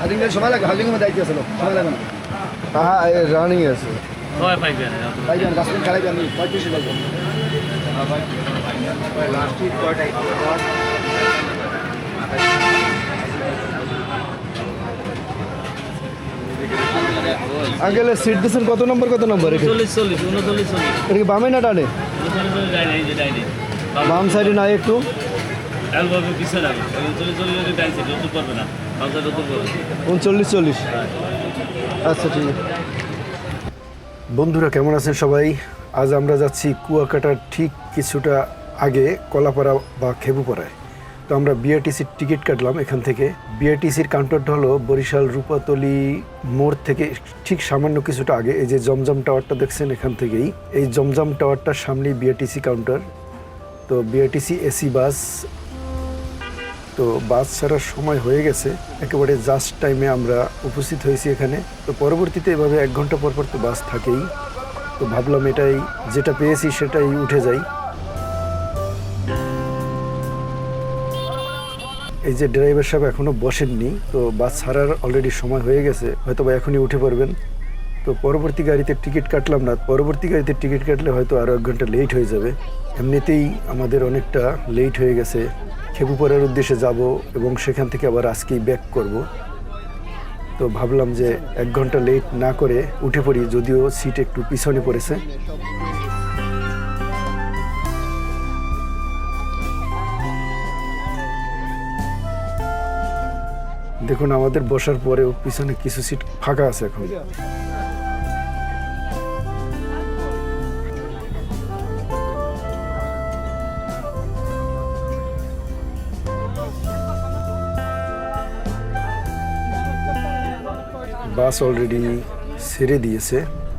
হাজিং সময় লাগবে হাজিং দায়িত্ব আছে সময় না। হ্যাঁ রানিং না আঙ্কেল সিট দিচ্ছেন কত নম্বর কত নম্বর? এটা কি বামে না ডাইনে বাম সাইডে নাই একটু। অ্যালবামে উনচল্লিশ চল্লিশ যদি না। উনচল্লিশ, চল্লিশ। আচ্ছা ঠিক আছে। বন্ধুরা, কেমন আছেন সবাই? আজ আমরা যাচ্ছি কুয়াকাটার ঠিক কিছুটা আগে কলাপাড়া বা খেবুপাড়ায়। তো আমরা বিআরটিসির টিকিট কাটলাম এখান থেকে। বিআরটিসির কাউন্টারটা হলো বরিশাল রূপাতলি মোড় থেকে ঠিক সামান্য কিছুটা আগে। এই যে জমজম টাওয়ারটা দেখছেন এখান থেকেই। এই জমজম টাওয়ারটার সামনেই বিআরটিসি কাউন্টার। তো বিআরটিসি এসি বাস তো বাস ছাড়ার সময় হয়ে গেছে। একেবারে জাস্ট টাইমে আমরা উপস্থিত হয়েছি এখানে। তো পরবর্তীতে এভাবে এক ঘণ্টা পর পর তো বাস থাকেই। তো ভাবলাম এটাই, যেটা পেয়েছি সেটাই উঠে যাই। এই যে ড্রাইভার সাহেব এখনও বসেননি, তো বাস ছাড়ার অলরেডি সময় হয়ে গেছে। হয়তো বা এখনই উঠে পড়বেন। তো পরবর্তী গাড়িতে টিকিট কাটলাম না। পরবর্তী গাড়িতে টিকিট কাটলে হয়তো আরও এক ঘণ্টা লেট হয়ে যাবে। এমনিতেই আমাদের অনেকটা লেট হয়ে গেছে। খেপুপাড়ার উদ্দেশ্যে যাব এবং সেখান থেকে আবার আজকেই ব্যাক করব। তো ভাবলাম যে এক ঘণ্টা লেট না করে উঠে পড়ি, যদিও সিট একটু পিছনে পড়েছে। দেখুন, আমাদের বসার পরেও পিছনে কিছু সিট ফাঁকা আছে এখন। বাস অলরেডি ছেড়ে দিয়েছে।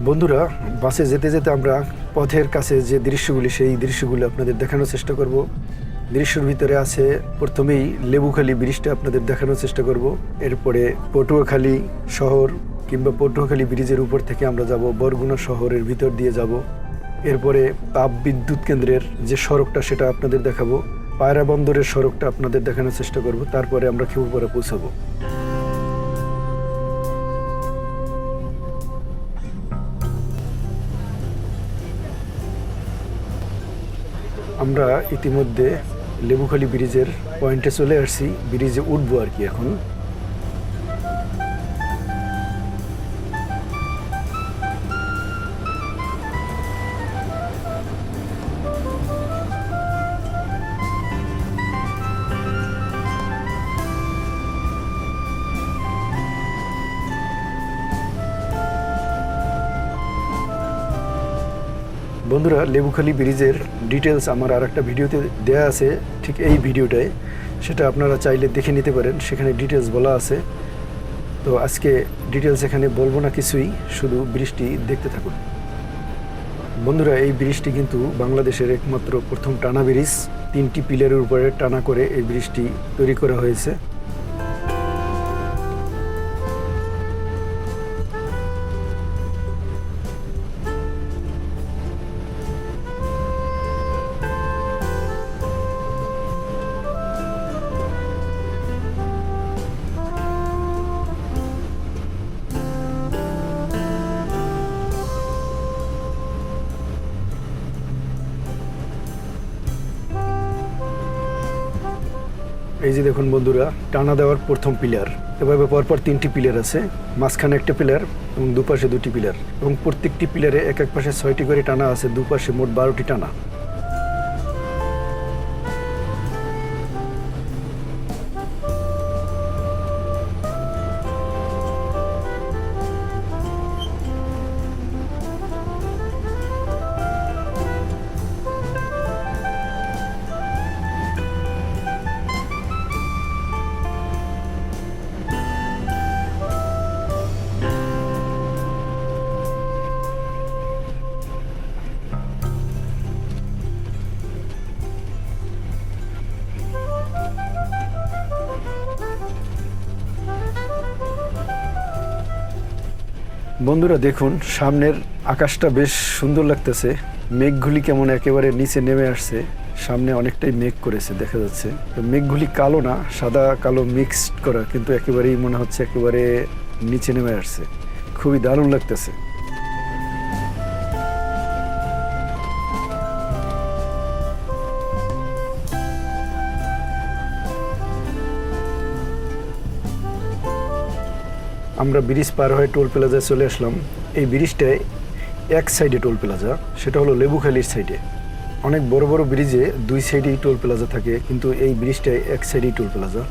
বন্ধুরা, বাসে যেতে যেতে আমরা পথের কাছে যে দৃশ্যগুলি, সেই দৃশ্যগুলি আপনাদের দেখানোর চেষ্টা করব। দৃশ্যের ভিতরে আছে প্রথমেই লেবুখালি ব্রিজটা আপনাদের দেখানোর চেষ্টা করব। এরপরে পটুয়াখালী শহর কিংবা পটুয়াখালী ব্রিজের উপর থেকে আমরা যাব, বরগুনা শহরের ভিতর দিয়ে যাব। এরপরে তাপ বিদ্যুৎ কেন্দ্রের যে সড়কটা, সেটা আপনাদের দেখাবো। পায়রা বন্দরের সড়কটা আপনাদের দেখানোর চেষ্টা করব। তারপরে আমরা খেপুপাড়া পৌঁছাবো। আমরা ইতিমধ্যে লেবুখালি ব্রিজের পয়েন্টে চলে আসছি। ব্রিজে উঠবো আর কি এখন। বন্ধুরা, লেবুখালি ব্রিজের ডিটেলস আমার আর একটা ভিডিওতে দেয়া আছে, ঠিক এই ভিডিওটায় সেটা আপনারা চাইলে দেখে নিতে পারেন, সেখানে ডিটেলস বলা আছে। তো আজকে ডিটেলস এখানে বলব না কিছুই, শুধু ব্রিজটি দেখতে থাকুন। বন্ধুরা, এই ব্রিজটি কিন্তু বাংলাদেশের একমাত্র প্রথম টানা ব্রিজ। তিনটি পিলারের উপরে টানা করে এই ব্রিজটি তৈরি করা হয়েছে। এই যে দেখুন বন্ধুরা, টানা দেওয়ার প্রথম পিলার। এভাবে পরপর তিনটি পিলার আছে। মাঝখানে একটা পিলার এবং দুপাশে দুটি পিলার। এবং প্রত্যেকটি পিলারে এক এক পাশে ছয়টি করে টানা আছে, দুপাশে মোট বারোটি টানা। বন্ধুরা দেখুন, সামনের আকাশটা বেশ সুন্দর লাগতেছে। মেঘগুলি কেমন একেবারে নিচে নেমে আসছে। সামনে অনেকটাই মেঘ করেছে, দেখা যাচ্ছে। মেঘগুলি কালো না, সাদা, কালো মিক্সড করা, কিন্তু একেবারেই মনে হচ্ছে একেবারে নিচে নেমে আসছে। খুবই দারুণ লাগতেছে। আমরা ব্রিজ পার হয়ে টোল প্লাজায় চলে আসলাম। এই ব্রিজটায় এক সাইডে টোল প্লাজা সেটা হলো লেবুখালির সাইডে। অনেক বড় বড় ব্রিজে দুই সাইডেই টোল প্লাজা থাকে কিন্তু এই ব্রিজটায় এক সাইডেই টোল প্লাজা।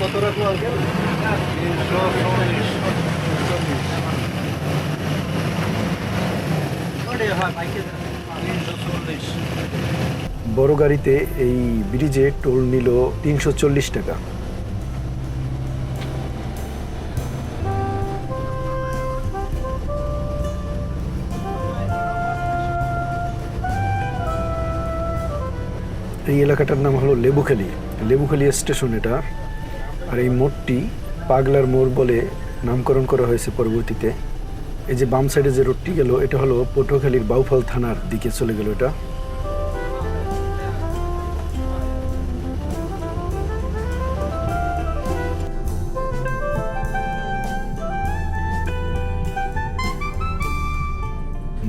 কত রাখব আঙ্কেল? বড় গাড়িতে এই ব্রিজে টোল নিল তিনশো চল্লিশ টাকা। এই এলাকাটার নাম হলো লেবুখালি। লেবুখালি স্টেশন এটা। আর এই মোড়টি পাগলার মোড় বলে নামকরণ করা হয়েছে পরবর্তীতে। এই যে বাম সাইডে যে রোডটি গেল, এটা হলো পটুয়াখালীর বাউফল থানার দিকে চলে গেল এটা।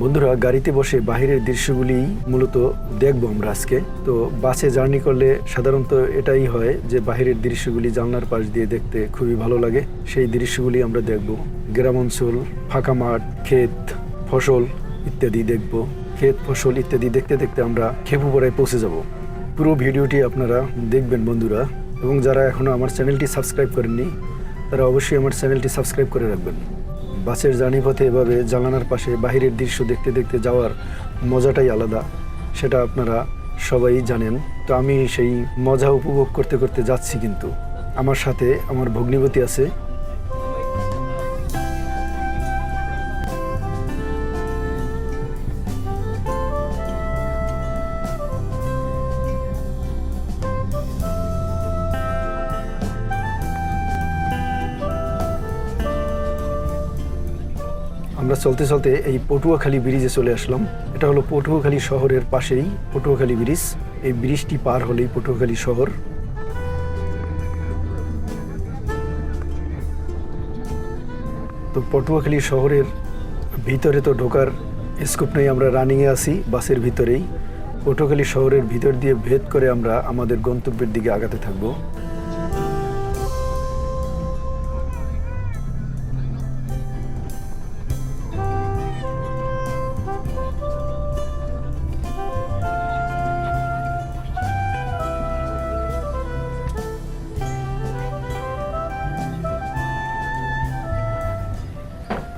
বন্ধুরা, গাড়িতে বসে বাহিরের দৃশ্যগুলি মূলত দেখব আমরা আজকে। তো বাসে জার্নি করলে সাধারণত এটাই হয় যে বাহিরের দৃশ্যগুলি জানলার পাশ দিয়ে দেখতে খুবই ভালো লাগে। সেই দৃশ্যগুলি আমরা দেখব। গ্রাম অঞ্চল, ফাঁকা মাঠ, ক্ষেত, ফসল ইত্যাদি দেখব। ক্ষেত, ফসল ইত্যাদি দেখতে দেখতে আমরা খেপুপাড়ায় পৌঁছে যাব। পুরো ভিডিওটি আপনারা দেখবেন বন্ধুরা। এবং যারা এখনও আমার চ্যানেলটি সাবস্ক্রাইব করেননি, তারা অবশ্যই আমার চ্যানেলটি সাবস্ক্রাইব করে রাখবেন। বাসের জার্নি পথে এভাবে জানালার পাশে বাহিরের দৃশ্য দেখতে দেখতে যাওয়ার মজাটাই আলাদা, সেটা আপনারা সবাই জানেন। তো আমি সেই মজা উপভোগ করতে করতে যাচ্ছি কিন্তু। আমার সাথে আমার ভগ্নিপতি আছে চলতে চলতে এই পটুয়াখালী ব্রিজে চলে আসলাম। এটা হলো পটুয়াখালী শহরের পাশেই পটুয়াখালী ব্রিজ এই ব্রিজটি পার হলেই পটুয়াখালী শহর। তো পটুয়াখালী শহরের ভিতরে তো ঢোকার স্কোপ নেই, আমরা রানিংয়ে আছি, বাসের ভিতরেই। পটুয়াখালী শহরের ভিতর দিয়ে ভেদ করে আমরা আমাদের গন্তব্যের দিকে আগাতে থাকব।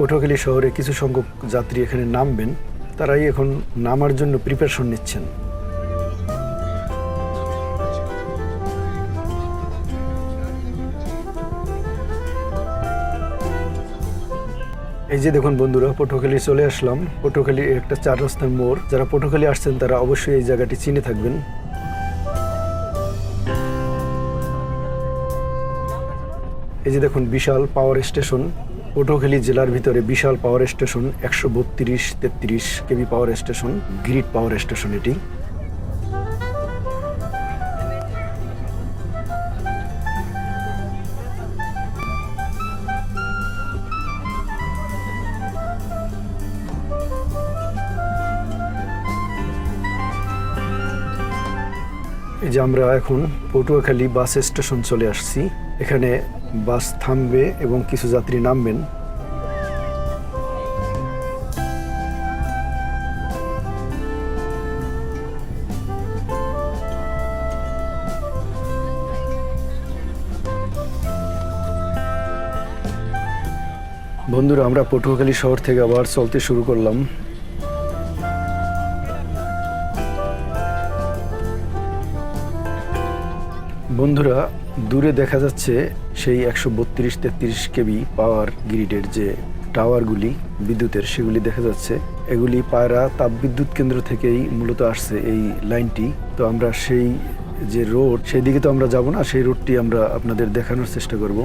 পটুয়াখালী শহরে কিছু সংখ্যক যাত্রী এখানে নামবেন। তারাই এখন নামার জন্য প্রিপারেশন নিচ্ছেন। এই যে দেখুন বন্ধুরা পটুয়াখালী চলে আসলাম। পটুয়াখালী একটা চার রাস্তার মোড়। যারা পটুয়াখালী আসছেন, তারা অবশ্যই এই জায়গাটি চিনে থাকবেন। এই যে দেখুন, বিশাল পাওয়ার স্টেশন পটুয়াখালী জেলার ভিতরে বিশাল পাওয়ার স্টেশন একশো বত্রিশ, তেত্রিশ KV power station grid power station এটি। এই যে আমরা এখন পটুয়াখালী বাস স্টেশন চলে আসছি। এখানে বাস থামবে এবং কিছু যাত্রী নামবেন। বন্ধুরা, আমরা পটুয়াখালী শহর থেকে আবার চলতে শুরু করলাম। বন্ধুরা দূরে দেখা যাচ্ছে সেই একশো বত্রিশ তেত্রিশ কেবি পাওয়ার গ্রিডের যে টাওয়ারগুলি, বিদ্যুতের, সেগুলি দেখা যাচ্ছে। এগুলি পায়রা তাপবিদ্যুৎ কেন্দ্র থেকেই মূলত আসছে এই লাইনটি। তো আমরা সেই যে রোড সেই দিকে তো আমরা যাব না, সেই রোডটি আমরা আপনাদের দেখানোর চেষ্টা করব।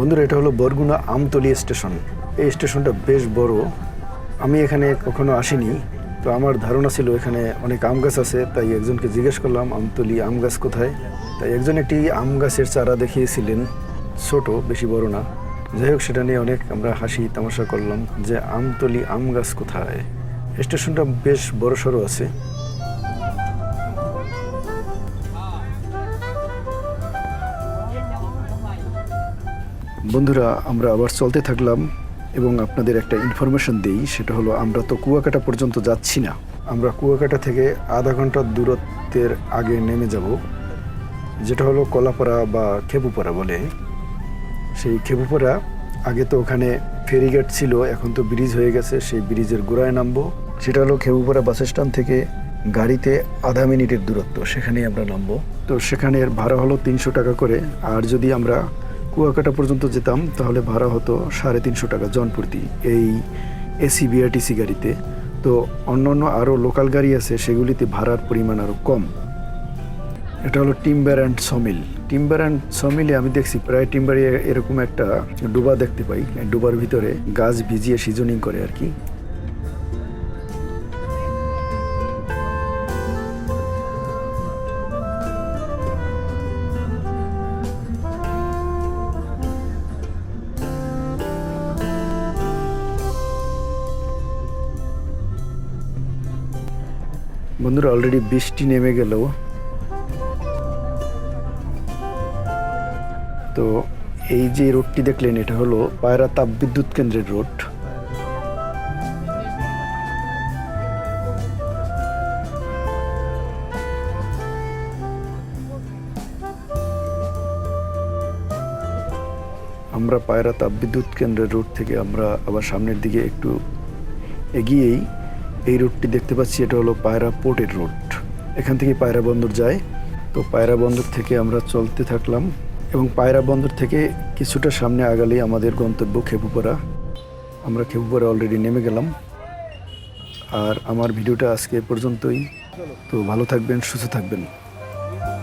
বন্ধুরা, এটা হলো বরগুনা আমতলি স্টেশন। এই স্টেশনটা বেশ বড়। আমি এখানে কখনো আসিনি, তো আমার ধারণা ছিল এখানে অনেক আম গাছ আছে, তাই একজনকে জিজ্ঞেস করলাম, আমতলি আম গাছ কোথায়? তাই একজন একটি আম গাছের চারা দেখিয়েছিলেন। ছোট, বেশি বড় না। যাই হোক, সেটা নিয়ে অনেক আমরা হাসি তামাশা করলাম যে, আমতলি আম গাছ কোথায়? স্টেশনটা বেশ বড় সড়ো আছে। বন্ধুরা, আমরা আবার চলতে থাকলাম এবং আপনাদের একটা ইনফরমেশন দিই, সেটা হলো আমরা তো কুয়াকাটা পর্যন্ত যাচ্ছি না। আমরা কুয়াকাটা থেকে আধা ঘণ্টার দূরত্বের আগে নেমে যাব, যেটা হলো কলাপাড়া বা খেপুপাড়া বলে। সেই খেপুপাড়া, আগে তো ওখানে ফেরিঘাট ছিল, এখন তো ব্রিজ হয়ে গেছে, সেই ব্রিজের গোড়ায় নামবো। সেটা হলো খেপুপাড়া বাস স্ট্যান্ড থেকে গাড়িতে আধা মিনিটের দূরত্ব, সেখানেই আমরা নামবো। তো সেখানের ভাড়া হলো তিনশো টাকা করে, আর যদি আমরা কুয়াকাটা পর্যন্ত যেতাম, তাহলে ভাড়া হতো সাড়ে তিনশো টাকা জনপ্রতি এই এসি, বিআরটিসি গাড়িতে। তো অন্যান্য আরও লোকাল গাড়ি আছে, সেগুলিতে ভাড়ার পরিমাণ আরও কম। এটা হলো timber and sawmill timber and সমিলে আমি দেখছি প্রায় টিম্বারে এরকম একটা ডোবা দেখতে পাই। ডোবার ভিতরে গাছ ভিজিয়ে সিজনিং করে আর কি। বন্ধুরা অলরেডি বৃষ্টি নেমে গেল। তো এই যে রোডটি দেখলেন, এটা হলো পায়রা তাপবিদ্যুৎ কেন্দ্রের রোড। আমরা পায়রা তাপবিদ্যুৎ কেন্দ্রের রোড থেকে আমরা আবার সামনের দিকে একটু এগিয়েই এই রুটটি দেখতে পাচ্ছি, এটা হলো পায়রা পোর্টের রুট। এখান থেকে পায়রা বন্দর যায়। তো পায়রা বন্দর থেকে আমরা চলতে থাকলাম এবং পায়রা বন্দর থেকে কিছুটা সামনে আগালি আমাদের গন্তব্য খেপুপাড়া। আমরা খেপুপাড়া অলরেডি নেমে গেলাম। আর আমার ভিডিওটা আজকে পর্যন্তই। তো ভালো থাকবেন, সুস্থ থাকবেন।